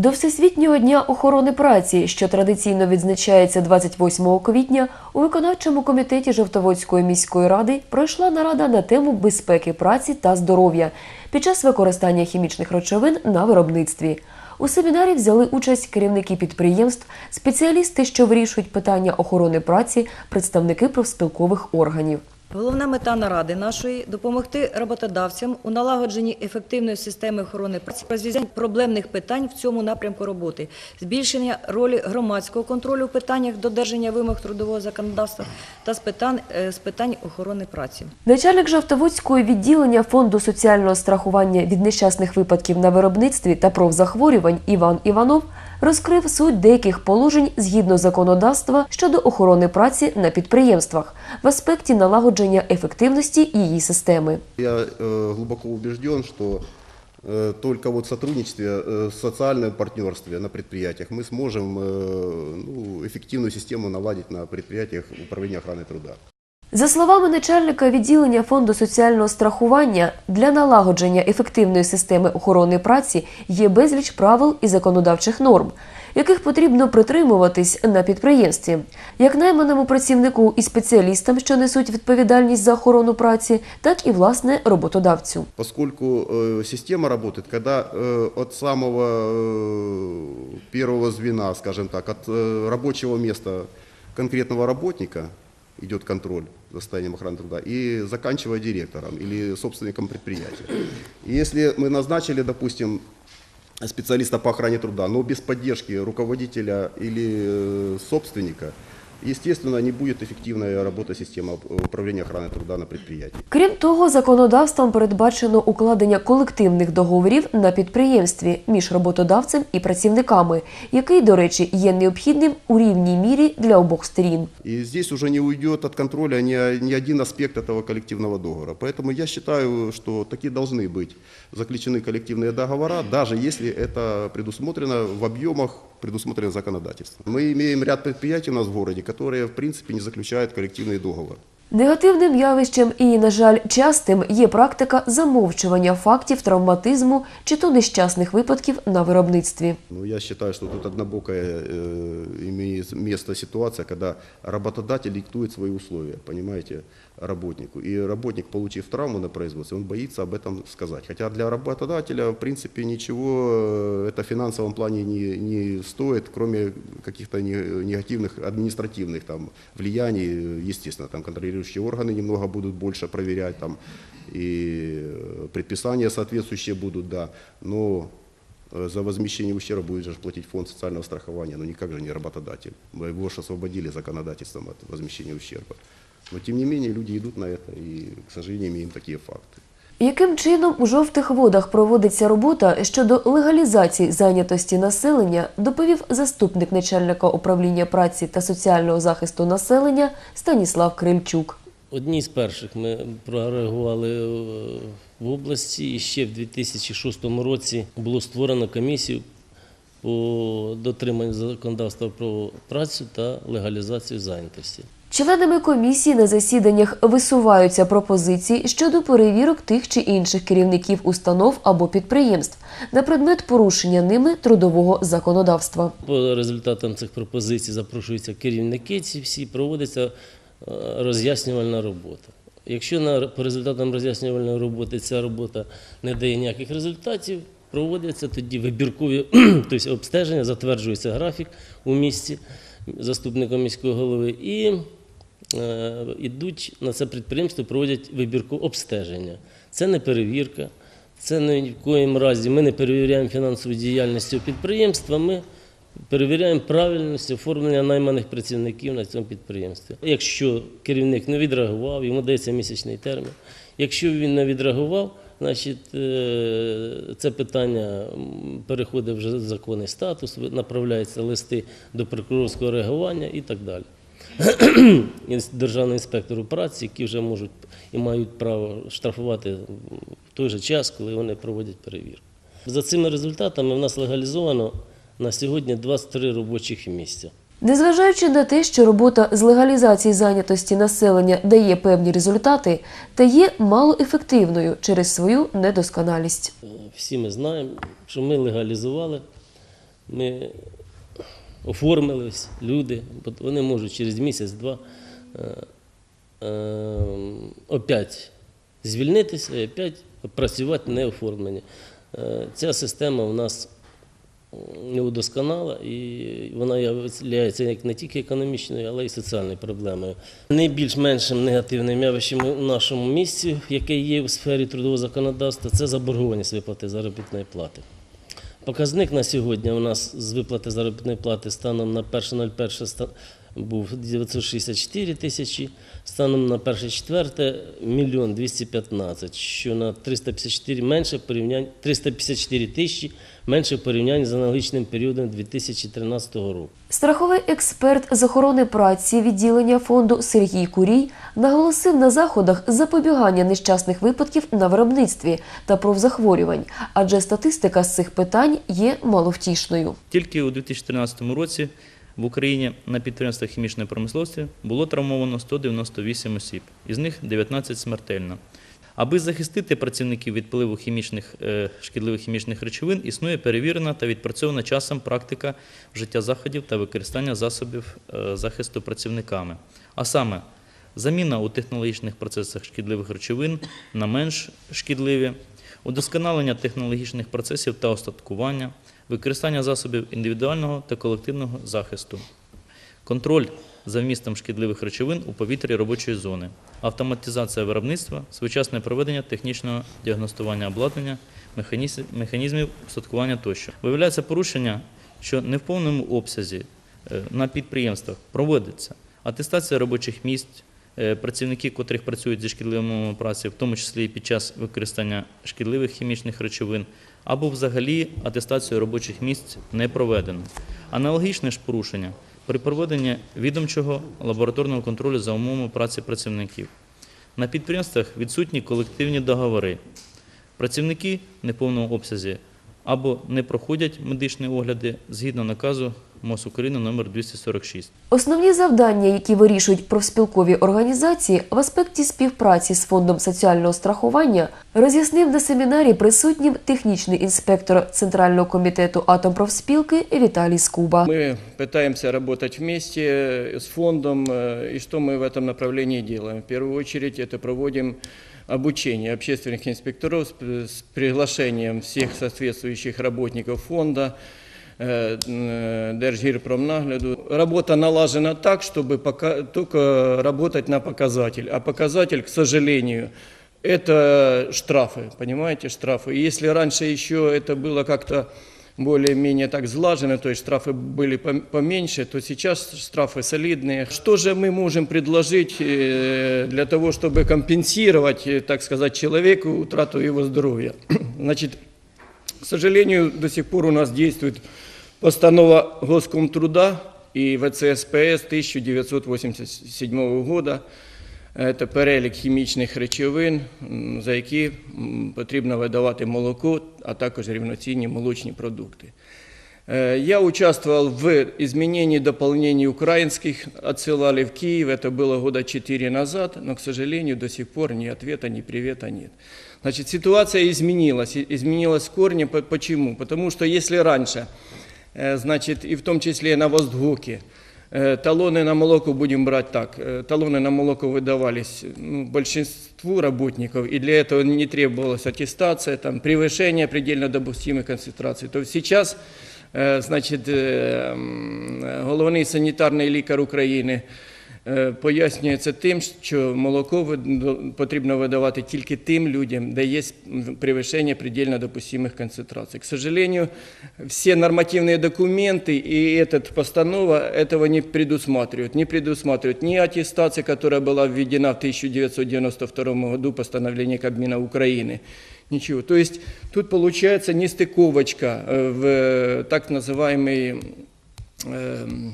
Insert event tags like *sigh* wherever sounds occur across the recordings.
До Всесвітнього дня охорони праці, що традиційно відзначається 28 квітня, у виконавчому комітеті Жовтоводської міської ради пройшла нарада на тему безпеки праці та здоров'я під час використання хімічних речовин на виробництві. У семінарі взяли участь керівники підприємств, спеціалісти, що вирішують питання охорони праці, представники профспілкових органів. Головна мета наради нашої допомогти роботодавцям у налагодженні ефективної системи охорони праці, розв'язання проблемних питань в цьому напрямку роботи, збільшення ролі громадського контролю в питаннях додержання вимог трудового законодавства та з питань, е, з питань охорони праці. Начальник Жовтоводського відділення фонду соціального страхування від нещасних випадків на виробництві та профзахворювань Іван Іванов розкрив суть деяких положень згідно законодавства щодо охорони праці на підприємствах в аспекті налагодження ефективності її системи. Я э, глубоко убежден, что э, только вот в сотрудничестве, э, социальном партнерстве на предприятиях мы сможем э, ну, эффективную систему наладить на предприятиях управления охраны труда. За словами начальника відділення фонду соціального страхування, для налагодження ефективної системи охорони праці є безліч правил і законодавчих норм, яких потрібно притримуватись на підприємстві, як найманому працівнику і спеціалістам, що несуть відповідальність за охорону праці, так і власне роботодавцю. Поскольку э, система работает, когда э, от самого э, первого звена, скажем так, от э, рабочего места конкретного работника идет контроль за состоянием охраны труда и заканчивая директором или собственником предприятия. И если мы назначили, допустим, специалиста по охране труда, но без поддержки руководителя или э, собственника, естественно, не будет эффективная работа системы управления охраной труда на предприятии. Крім того, законодавством передбачено укладення колективних договорів на підприємстві між роботодавцем і працівниками, який, до речі, є необхідним у рівній мірі для обох сторін. И здесь уже не уйдет от контроля ни, ни один аспект этого коллективного договора. Поэтому я считаю, что такие должны быть заключены коллективные договора, даже если это предусмотрено в объемах, предусмотренных законодательством. Мы имеем ряд предприятий у нас в городе, которые в принципе не заключают коллективный договор. Негативним явищем і, на жаль, частим є практика замовчування фактів травматизму чи то нещасних випадків на виробництві. Ну, я считаю, что тут однобокая э, имеет место ситуация, когда работодатель диктует свои условия, понимаете, Работнику. И работник, получив травму на производстве, он боится об этом сказать. Хотя для работодателя, в принципе, ничего э, это в финансовом плане не, не стоит, кроме каких-то не- негативных административных там, влияний. Естественно, там контролирующие органы немного будут больше проверять, там, и э, предписания соответствующие будут, да. Но Э, За возмещение ущерба будет же платить фонд социального страхования, но никак же не работодатель. Мы его же освободили законодательством от возмещения ущерба. Но тем не менее люди идут на это и, к сожалению, имеем такие факты. Яким чином у жовтих водах проводиться робота щодо легалізації зайнятості населення, доповів заступник начальника управління праці та соціального захисту населення Станіслав Крильчук. Одні з перших ми прореагували е, в області і ще в 2006 році було створено комісію по дотриманню законодавства про працю та легалізацію зайнятості. Членами комісії на засіданнях висуваються пропозиції щодо перевірок тих чи інших керівників установ або підприємств на предмет порушення ними трудового законодавства. По результатам цих пропозицій запрошуються керівники ці всі, проводиться е, роз'яснювальна робота. Якщо на, по результатам роз'яснювальної роботи ця робота не дає ніяких результатів, проводяться тоді вибіркові *clears throat* тобто обстеження, затверджується графік у місті заступником міського голови і йдуть на це підприємство, проводять вибірку обстеження. Це не перевірка, це ні в коїм разі. Ми не перевіряємо фінансову діяльність підприємства. Ми перевіряємо правильність оформлення найманих працівників на цьому підприємстві. Якщо керівник не відреагував, йому дається місячний термін. Якщо він не відреагував, значить е, це питання переходить вже в законний статус, направляються листи до прокурорського реагування і так далі. *clears throat* І Державному інспектору праці, які вже можуть і мають право штрафувати в той же час, коли вони проводять перевірку. За цими результатами в нас легалізовано на сьогодні 23 робочих місця. Незважаючи на те, що робота з легалізації зайнятості населення дає певні результати, та є малоефективною через свою недосконалість. Всі ми знаємо, що ми легалізували Ми оформились, люди, от вони можуть через місяць-два е, е, опять звільнитися і опять працювати не оформлені. Е, Ця система у нас не удосконала, і вона є як не тільки економічною, але й соціальною проблемою. Найбільш меншим негативним явищем у нашому місці, яке є в сфері трудового законодавства, це заборгованість виплати заробітної плати. Показник на сьогодні у нас з виплати заробітної плати станом на 1.01 ста- був 964 тисячі, станом на 1.04 – мільйон 215, що на 354 менше в порівнянні 354 тисячі менше в порівнянні з аналогічним періодом 2013 року. Страховий експерт з охорони праці відділення фонду Сергій Курій наголосив на заходах запобігання нещасних випадків на виробництві та профзахворювань, адже статистика з цих питань є маловтішною. Тільки у 2013 році в Україні на підприємствах хімічної промисловості було травмовано 198 осіб, із них 19 смертельно. Аби захистити працівників від впливу хімічних, е, шкідливих хімічних речовин, існує перевірена та відпрацьована часом практика вжиття заходів та використання засобів е, захисту працівниками. А саме, заміна у технологічних процесах шкідливих речовин на менш шкідливі, удосконалення технологічних процесів та остаткування, використання засобів індивідуального та колективного захисту, контроль за вмістом шкідливих речовин у повітрі робочої зони, автоматизація виробництва, своєчасне проведення технічного діагностування обладнання, механізмів устаткування тощо. Виявляється порушення, що не в повному обсязі е, на підприємствах проводиться. Атестація робочих місць, е, працівники, котрих працюють зі шкідливими праці, в тому числі і під час використання шкідливих хімічних речовин, або взагалі атестацію робочих місць не проведено. Аналогічне ж порушення при проведенні відомчого лабораторного контролю за умовами праці працівників. На підприємствах відсутні колективні договори. Працівники в неповному обсязі або не проходять медичні огляди згідно наказу МОЗ України номер 246. Основні завдання, які вирішують профспілкові організації в аспекті співпраці з фондом соціального страхування, роз'яснив на семінарі присутнім технічний інспектор Центрального комітету атомпрофспілки Віталій Скуба. Мы пытаемся работать вместе э, с фондом, э, и что мы в этом направлении делаем? В первую очередь это проводим обучение общественных инспекторов с п- с приглашением всех соответствующих работников фонда, э, н- Держгирпромнагляду. Работа налажена так, чтобы пока, только работать на показатель. А показатель, к сожалению, это штрафы, понимаете, штрафы. И если раньше еще это было как-то более-менее так сглажено, то есть штрафы были пом- поменьше, то сейчас штрафы солидные. Что же мы можем предложить э, для того, чтобы компенсировать, э, так сказать, человеку утрату его здоровья? *clears throat* Значит, к сожалению, до сих пор у нас действует постанова Госкомтруда и ВЦСПС 1987 года. Це перелік хімічних речовин, м, за які м, потрібно видавати молоко, а також рівноцінні молочні продукти. Э, Я участвовал в изменении и дополнении украинских, отсылали в Киев, это было года четыре назад, но, к сожалению, до сих пор ни ответа, ни привета нет. Значит, ситуация изменилась, и- изменилась в корне. По- Почему? Потому что если раньше, э, значит, и в том числе на Воздгоке, э, талоны на молоко будем брать так, э, талоны на молоко выдавались ну, большинству работников, и для этого не требовалась аттестация, там, превышение предельно допустимой концентрации, то сейчас Е, Значить, е, м, головний санітарний лікар України е, пояснює це тим, що молоко вид- потрібно видавати тільки тим людям, де є превышение предельно допустимых концентраций. К сожалению, все нормативные документы и эта постанова этого не предусматривают. Не предусматривают ни аттестация, которая была введена в 1992 году постановление Кабмина Украины, Ничего. То есть тут получается нестыковочка э, в э, так называемый эм,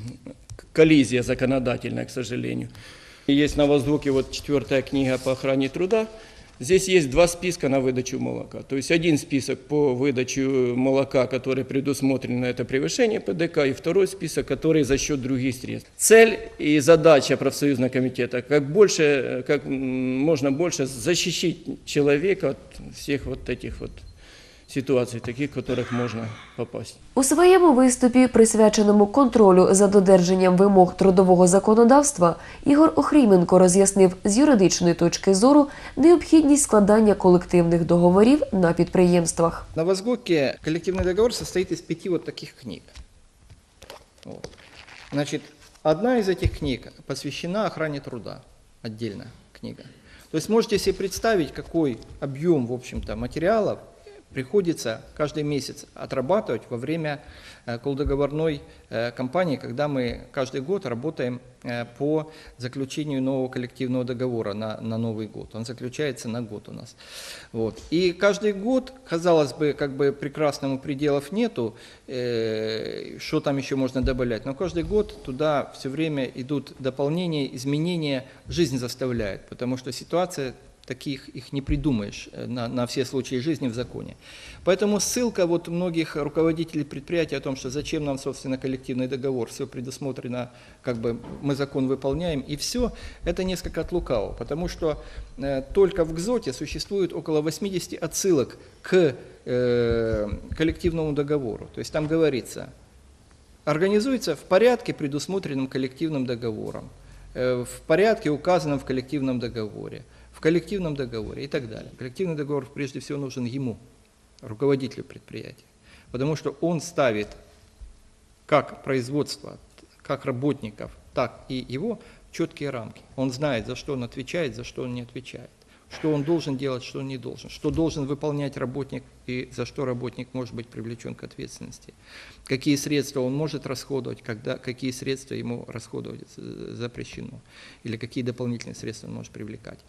коллизия законодательная, к сожалению. И Есть на воздухе вот четвертая книга по охране труда. Здесь есть два списка на выдачу молока. То есть один список по выдаче молока, который предусмотрен на это превышение ПДК, и второй список, который за счет других средств. Цель и задача профсоюзного комитета как больше, как м, можно больше защитить человека от всех вот этих вот ситуаций, таких, в которых можно попасть. У своєму виступі, присвяченому контролю за додержанням вимог трудового законодавства, Ігор Охріменко роз'яснив з юридичної точки зору необхідність складання колективних договорів на підприємствах. На Возгоке коллективный договор состоит из пяти вот таких книг. Вот. Значит, одна из этих книг посвящена охране труда, отдельная книга. То есть можете себе представить, какой объем, в общем-то, материалов приходится каждый месяц отрабатывать во время э, колдоговорной э, кампании, когда мы каждый год работаем э, по заключению нового коллективного договора на, на Новый год. Он заключается на год у нас. Вот. И каждый год, казалось бы, как бы прекрасному пределов нету, э, что там еще можно добавлять, но каждый год туда все время идут дополнения, изменения, жизнь заставляет, потому что ситуация таких их не придумаешь э, на, на все случаи жизни в законе. Поэтому ссылка вот многих руководителей предприятий о том, что зачем нам, собственно, коллективный договор, все предусмотрено, как бы мы закон выполняем, и все, это несколько от лукавого, потому что э, только в ГЗОТе существует около 80 отсылок к э, коллективному договору. То есть там говорится, организуется в порядке, предусмотренном коллективным договором, э, в порядке, указанном в коллективном договоре, в коллективном договоре и так далее. Коллективный договор прежде всего нужен ему, руководителю предприятия, потому что он ставит как производство, как работников, так и его четкие рамки. Он знает, за что он отвечает, за что он не отвечает, что он должен делать, что он не должен, что должен выполнять работник и за что работник может быть привлечен к ответственности, какие средства он может расходовать, когда, какие средства ему расходовать э, запрещено, или какие дополнительные средства он может привлекать.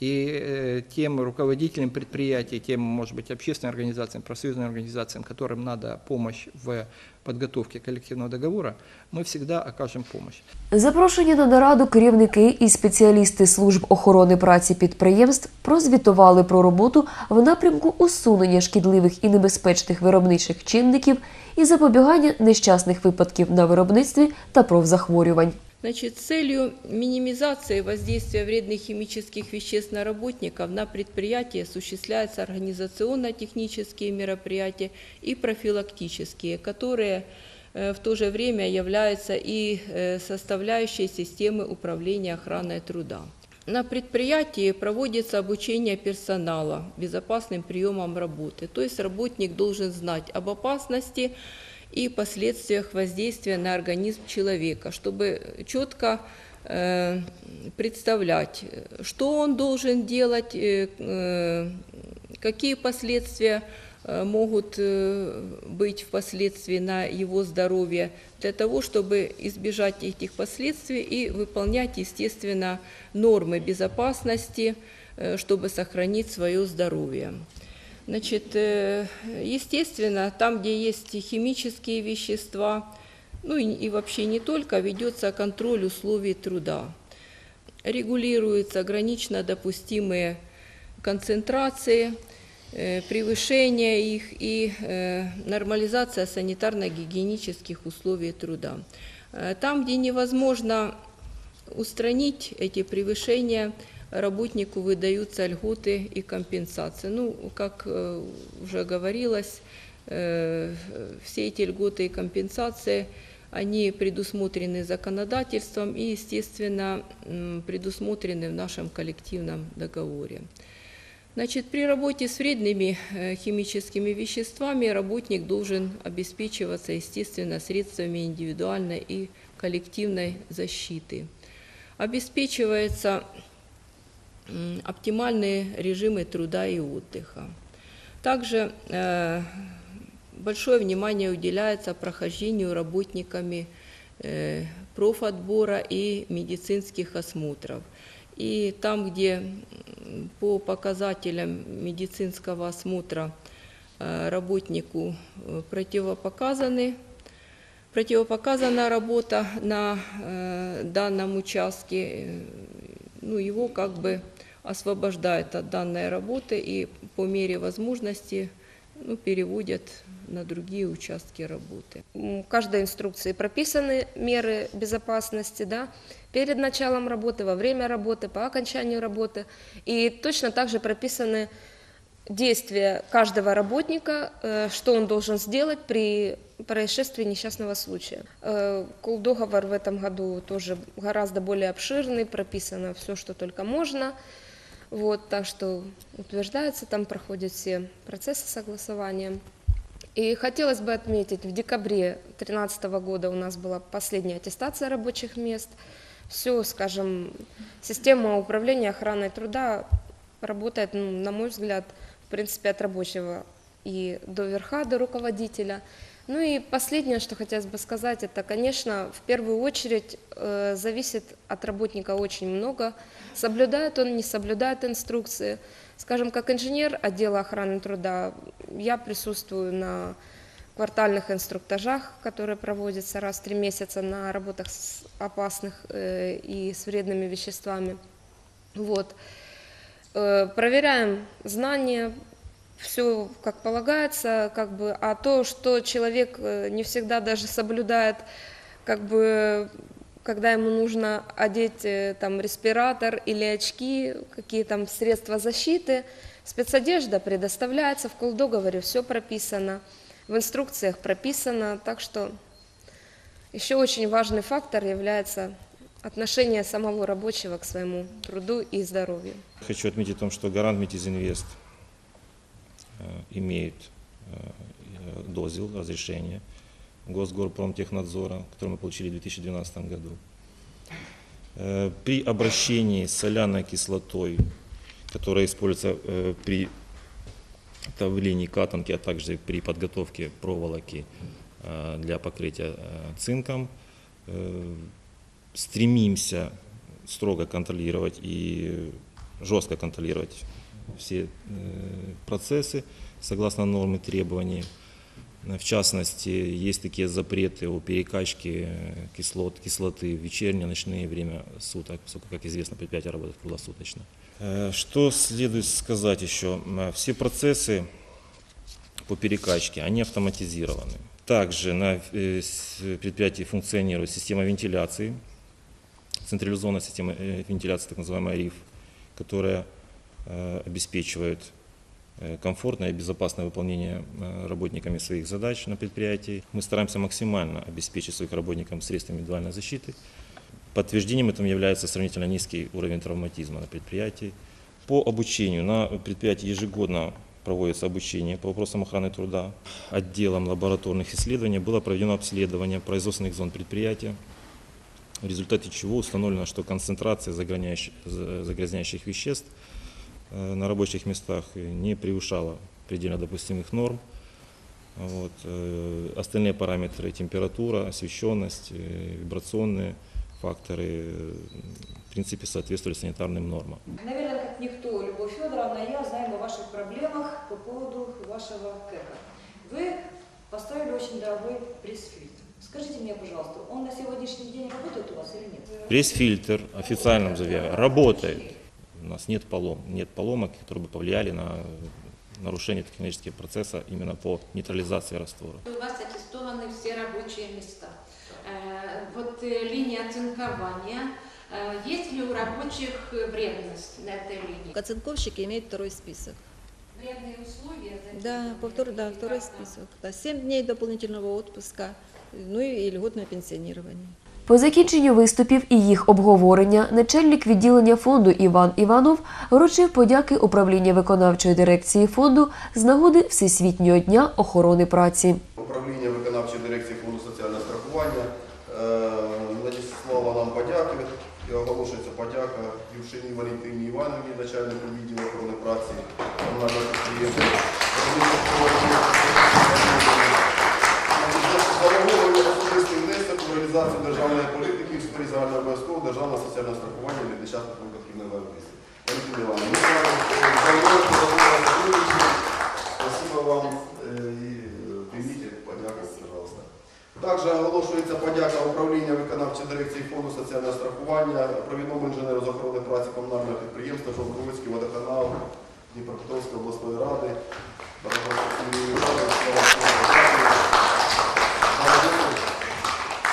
И э, тем руководителям предприятий, тем, может быть, общественным организациям, профсоюзным организациям, которым надо помощь в подготовке коллективного договора, мы всегда окажем помощь. Запрошені на нараду керівники і спеціалісти служб охорони праці підприємств прозвітували про роботу в напрямку усунення шкідливих і небезпечних виробничих чинників і запобігання нещасних випадків на виробництві та профзахворювань. Значит, целью минимизации воздействия вредных химических веществ на работников на предприятии осуществляются организационно-технические мероприятия и профилактические, которые э, в то же время являются и э, составляющей системы управления охраной труда. На предприятии проводится обучение персонала безопасным приемам работы. То есть работник должен знать об опасности и последствиях воздействия на организм человека, чтобы четко э, представлять, что он должен делать, э, э, какие последствия могут быть впоследствии на его здоровье, для того, чтобы избежать этих последствий и выполнять, естественно, нормы безопасности, чтобы сохранить свое здоровье. Значит, э, естественно, там, где есть химические вещества, ну и, и вообще не только, ведется контроль условий труда. Регулируются гранично допустимые концентрации, э, превышение их и э, нормализация санитарно-гигиенических условий труда. Там, где невозможно устранить эти превышения, работнику выдаются льготы и компенсации. Ну, как э, уже говорилось, э, все эти льготы и компенсации, они предусмотрены законодательством и, естественно, предусмотрены в нашем коллективном договоре. Значит, при работе с вредными э, химическими веществами работник должен обеспечиваться, естественно, средствами индивидуальной и коллективной защиты. Обеспечивается оптимальные режимы труда и отдыха. Также э, большое внимание уделяется прохождению работниками э, профотбора и медицинских осмотров. И там, где по показателям медицинского осмотра э, работнику противопоказаны противопоказана работа на данном участке, ну, его как бы освобождают от данной работы и по мере возможности ну, переводят на другие участки работы. В каждой инструкции прописаны меры безопасности, да, перед началом работы, во время работы, по окончанию работы. И точно так же прописаны действия каждого работника, э, что он должен сделать при происшествии несчастного случая. Э, Колдоговор в этом году тоже гораздо более обширный, прописано все, что только можно. Вот, так что утверждается, там проходят все процессы согласования. И хотелось бы отметить, в декабре 2013 года у нас была последняя аттестация рабочих мест. Все, скажем, система управления охраной труда работает, ну, на мой взгляд, в принципе, от рабочего и до верха, до руководителя. Ну и последнее, что хотелось бы сказать, это, конечно, в первую очередь э, зависит от работника очень много. Соблюдает он, не соблюдает инструкции. Скажем, как инженер отдела охраны труда, я присутствую на квартальных инструктажах, которые проводятся раз в три месяца на работах с опасных э, и с вредными веществами. Вот. Э, Проверяем знания, все как полагается, как бы, а то, что человек э, не всегда даже соблюдает, как бы, когда ему нужно одеть э, там респиратор или очки, какие там средства защиты, спецодежда предоставляется, в колдоговоре все прописано, в инструкциях прописано, так что еще очень важный фактор является отношение самого рабочего к своему труду и здоровью. Хочу отметить о том, что Гарант Метизинвест имеет э, дозил, разрешение Госгорпромтехнадзора, который мы получили в 2012 году. Э, При обращении с соляной кислотой, которая используется э, при давлении катанки, а также при подготовке проволоки э, для покрытия э, цинком, э, стремимся строго контролировать и жестко контролировать все э, процессы согласно норм и требований. В частности, есть такие запреты о перекачке э, кислот, кислоты в вечернее, ночное время суток, поскольку, как известно, предприятие работает круглосуточно. Э, Что следует сказать еще? Все процессы по перекачке, они автоматизированы. Также на предприятии функционирует система вентиляции, централизованная система вентиляции, так называемая РИФ, которая э, обеспечивает э, комфортное и безопасное выполнение э, работниками своих задач на предприятии. Мы стараемся максимально обеспечить своих работников средствами индивидуальной защиты. Подтверждением этому является сравнительно низкий уровень травматизма на предприятии. По обучению на предприятии ежегодно проводится обучение по вопросам охраны труда. Отделом лабораторных исследований было проведено обследование производственных зон предприятия, в результате чего установлено, что концентрация загрязняющих, за- загрязняющих веществ на рабочих местах не превышала предельно допустимых норм. Вот. э, Остальные параметры температура, освещенность, э, вибрационные факторы э, в принципе соответствовали санитарным нормам. Наверное, как никто, Любовь Федоровна, я знаю о ваших проблемах по поводу вашего КЭКа. Вы поставили очень дорогой пресс-фильтр. Скажите мне, пожалуйста, он на сегодняшний день работает у вас или нет? Пресс-фильтр официально назовя работает. У нас нет полом, нет поломок, которые бы повлияли на нарушение технического процесса именно по нейтрализации раствора. У вас аттестованы все рабочие места. Э, Вот э, линия оцинкования. Э, Есть ли у рабочих вредность на этой линии? Оцинковщики имеют второй список. Вредные условия? Да, повтор, да, второй список. Да, 7 дней дополнительного отпуска, ну и льготное пенсионирование. По закінченню виступів і їх обговорення начальник відділення фонду Іван Іванов вручив подяки управління виконавчої дирекції фонду з нагоди Всесвітнього дня охорони праці. Управління виконавчої дирекції фонду соціального страхування е, надіслало нам подяки. І оголошується подяка Юшині Валентині Івановні, начальнику відділу охорони праці комунального підприємства. Зареагований особистий внесок у реалізацію державної політики в сфері загального державного соціального страхування від нещасних випадків е, сотрудничаем. Спасибо вам е, і е, прийміть подяку, пожалуйста. Також оголошується подяка управління виконавчої дирекції фонду соціального страхування провідному інженеру з охорони праці комунального підприємства Жовтовицький водоканал Дніпропетровської обласної ради.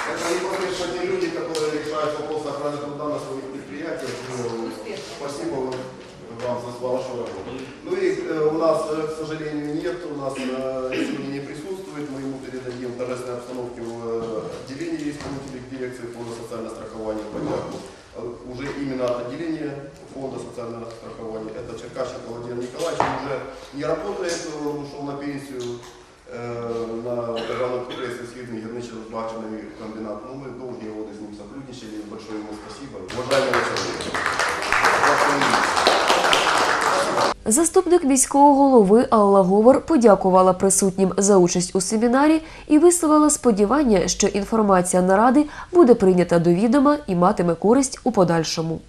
Это вашу работу. Ну и э, у нас э, сожалению, нет. У нас э, сегодня не присутствует. Мы ему передадим в торжественной обстановке в э, отделении исполнителей дирекции фонда социального страхования поддержку. Э, Уже именно от отделения фонда социального страхования. Это Черкащенко Владимир Николаевич. Он уже не работает, он ушел на пенсию э, на державном підприємстві Східний гірничо збагачений комбінат. Ну, ми довгі годы з ним сотрудничали. Большое ему спасибо. Уважаемый человек. Заступник міського голови Алла Говор подякувала присутнім за участь у семінарі і висловила сподівання, що інформація наради буде прийнята до відома і матиме користь у подальшому.